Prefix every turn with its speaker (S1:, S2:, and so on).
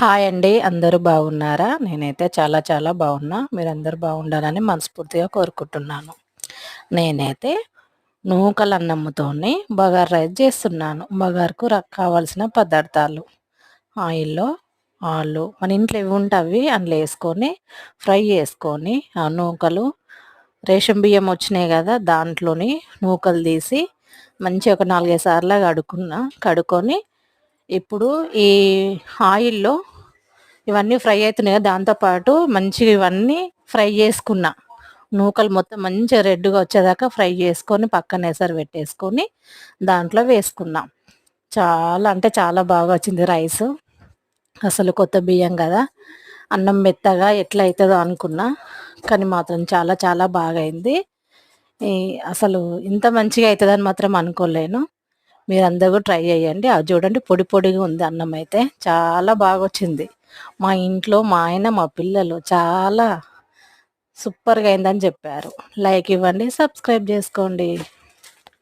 S1: Hi అండి. అందరూ బాగున్నారా? నేనైతే చాలా చాలా బాగున్నా. మీరందరూ బాగుండాలని మనస్ఫూర్తిగా కోరుకుంటున్నాను. నేనైతే నూకల అన్నముతోని బగార్ రైస్ చేస్తున్నాను. బగార్కు ర- కావాల్సిన పదార్థాలు. ఆయిల్లో ఆలు మన ఇంట్లో ఇవి ఉంటే అందులో వేసుకొని ఫ్రై చేసుకొని ఆ నూకలు రేషన్ బియ్యం వచ్చినాయి కదా దాంట్లోని నూకలు తీసి మంచిగా ఒక నాలుగైదు సార్లు కడుక్కున్నా కడుక్కొని ఇప్పుడు ఈ ఆయిల్లో ఇవన్నీ ఫ్రై అవుతున్నాయి కదా దాంతోపాటు మంచిగా ఇవన్నీ ఫ్రై చేసుకున్నా. నూకలు మొత్తం మంచిగా రెడ్గా వచ్చేదాకా ఫ్రై చేసుకొని పక్కన ఎసరు పెట్టేసుకొని దాంట్లో వేసుకున్నాం. చాలా అంటే చాలా బాగా వచ్చింది రైస్. అసలు కొత్త బియ్యం కదా. అన్నం మెత్తగా ఎట్లా అవుతుందో అనుకున్నా. కానీ మాత్రం చాలా చాలా బాగా అయింది. ఈ అసలు ఇంత మంచిగా అవుతుందని మాత్రం అనుకోలేను. మీరందరూ కూడా ట్రై చేయండి. అది చూడండి పొడి పొడిగా ఉంది అన్నం అయితే. చాలా బాగా వచ్చింది మా ఇంట్లో మా ఆయన మా పిల్లలు చాలా సూపర్గా అయిందని చెప్పారు. లైక్ ఇవ్వండి సబ్స్క్రైబ్ చేసుకోండి.